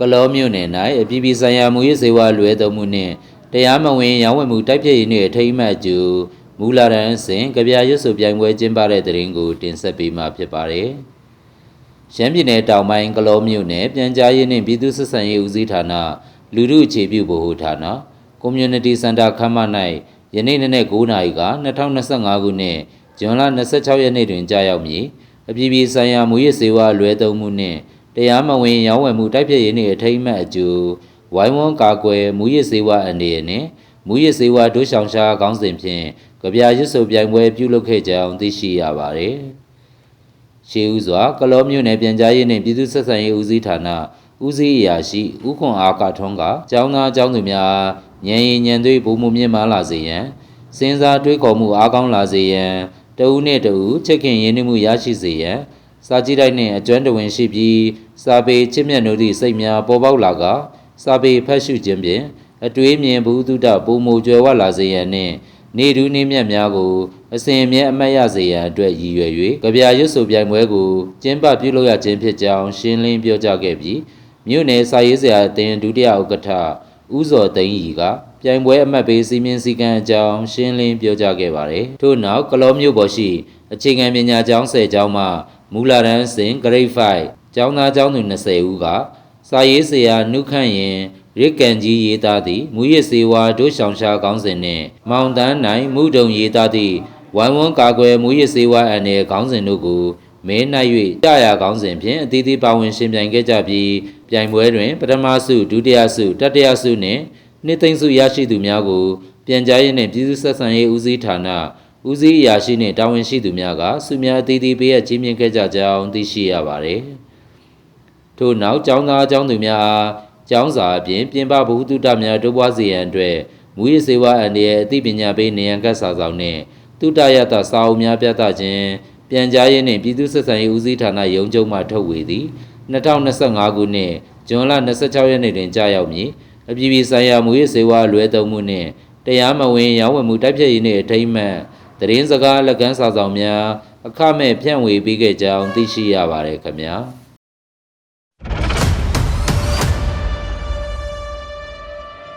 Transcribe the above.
ကလောမြို့နယ်၌အပြည်ပြည်ဆိုင်ရာမူရေးစေဝါလွဲသုံးမှုနှင့်တရားမဝင်ရောင်းဝယ်မှုတိုက်ဖျက်ရေးနှင့်အထိမ်းအမှတ်အကျူမူလာရန်စဉ်ကြပြရွတ်ဆိုပြိုင်ပွဲကျင်းပတဲ့တဲ့ရင်ကိုတင်ဆက်ပေးမှာဖြစ်ပါတယ်။ရှမ်းပြည်နယ်တောင်ပိုင်းကလောမြို့နယ်ပြန်ကြားရေးနှင့်ပြည်သူ့ဆက်ဆံရေးဦးစီးဌာနလူထုအခြေပြုဗဟိုဌာန Community Center ခမ်းမ၌ယနေ့နေ့နဲ့9နာရီက2025ခုနှစ်ဇွန်လ26ရက်နေ့တွင်ကြာရောက်မည်အပြည်ပြည်ဆိုင်ရာမူရေးစေဝါလွဲသုံးမှုနှင့် တရားမဝင်ရောင်းဝယ်မှုတိုက်ဖျက်ရေးနှင့်အထိမ်းအမှတ်အကျိုးဝိုင်းဝန်းကာကွယ်မူရေးစေဝါအနေနဲ့မူရေးစေဝါဒုဆောင်ရှားခေါင်းစဉ်ဖြင့်ကြပြရွတ်ဆိုပြိုင်ပွဲပြုလုပ်ခဲ့ကြောင်းသိရှိရပါသည်ရှေးဦးစွာကလောမြို့နယ်ပြန်ကြားရေးနှင့်ပြည်သူ့ဆက်ဆံရေးဦးစီးဌာနဦးစီးအရာရှိဦးခွန်အားကထွန်းကကျောင်းသားကျောင်းသူများဉာဏ်ရည်ဉာဏ်သွေးပုံမှုမြင့်မားလာစေရန်စဉ်းစားတွေးခေါ်မှုအားကောင်းလာစေရန်တဦးနှင့်တဦးချစ်ခင်ရင်းနှီးမှုရရှိစေရန် စာကြည့်တိုက်နှင့်အကျွမ်းတဝင်ရှိပြီးစာပေချစ်မြတ်တို့သည့်စိတ်များပေါ်ပေါက်လာကစာပေဖတ်ရှုခြင်းဖြင့်အတွေးမြင်ဘုဒ္ဓတပုံမူကြွယ်ဝလာစေရန်နှင့်နေဒူးနေမြတ်များကိုအစဉ်အမြဲအမတ်ရစေရန်အတွက်ရည်ရွယ်၍ကြပြရွတ်ဆိုပြိုင်ပွဲကိုကျင်းပပြုလုပ်ရခြင်းဖြစ်ကြောင်းရှင်းလင်းပြောကြားခဲ့ပြီးမြို့နယ်စာရေးဆရာအသင်းဒုတိယဥက္ကဋ္ဌဦးစောသိန်းရီကပြိုင်ပွဲအမှတ်ပေးစီမင်းစည်းကမ်းအကြောင်းရှင်းလင်းပြောကြားခဲ့ပါတယ်ထို့နောက်ကလောမြို့ပေါ်ရှိအခြေခံပညာကျောင်း10ကျောင်းမှ မူလာတန်းစဉ် grade 5ကျောင်းသားကျောင်းသူ20ဦးကစာရေးဆရာနှုခန့်ရင်ရစ်ကန်ကြီးရေးသားသည့်မူရစ်စေဝါဒုဆောင်ရှားကောင်းစဉ်နှင့်မောင်တန်းနိုင်မူဒုံရေးသားသည့်ဝိုင်းဝန်းကာကွယ်မူရစ်စေဝါအန်ရဲ့ခေါင်းစဉ်တို့ကိုမဲနိုင်၍ကြာရခေါင်းစဉ်ဖြင့်အသီးသီးပါဝင်ရှင်ပြိုင်ခဲ့ကြပြီးပြိုင်ပွဲတွင်ပထမဆုဒုတိယဆုတတိယဆုနှင့်နှစ်သိန်းဆုရရှိသူများကိုပြန်ကြားရေးနှင့်ပြည်သူ့ဆက်ဆံရေးဦးစီးဌာန ဦးစီးအရာရှိနှင့်တာဝန်ရှိသူများကဆုများအသီးသီးပေးအပ်ချင်းမြင့်ခဲ့ကြကြောင်းသိရှိရပါသည်။ထို့နောက်ကျောင်းသားကျောင်းသူများအားကျောင်းစာအပြင်ပြင်ပဗဟုသုတများတိုးပွားစေရန်အတွက်မူရစေဝါအန်ရဲ့အသိပညာပေးနေရန်ကတ်စာဆောင်နှင့်တုတရတစာအုပ်များပြသခြင်းပြန်ကြားရေးနှင့်ပြည်သူ့ဆက်ဆံရေးဦးစီးဌာနရုံးချုပ်မှထုတ်ဝေသည်2025ခုနှစ်ဇွန်လ26ရက်နေ့တွင်ကြာရောက်မည်အပြည်ပြည်ဆိုင်ရာမူရစေဝါလွဲသုံးမှုနှင့်တရားမဝင်ရောင်းဝယ်မှုတိုက်ဖျက်ရေးနှင့်အထိမ်းအမှ တ်သတင်းစကားလက်ကမ်းစာဆောင်များအခမဲ့ဖြန့်ဝေပေးခဲ့ကြောင်းသိရှိရပါတယ်ခင်ဗျာ။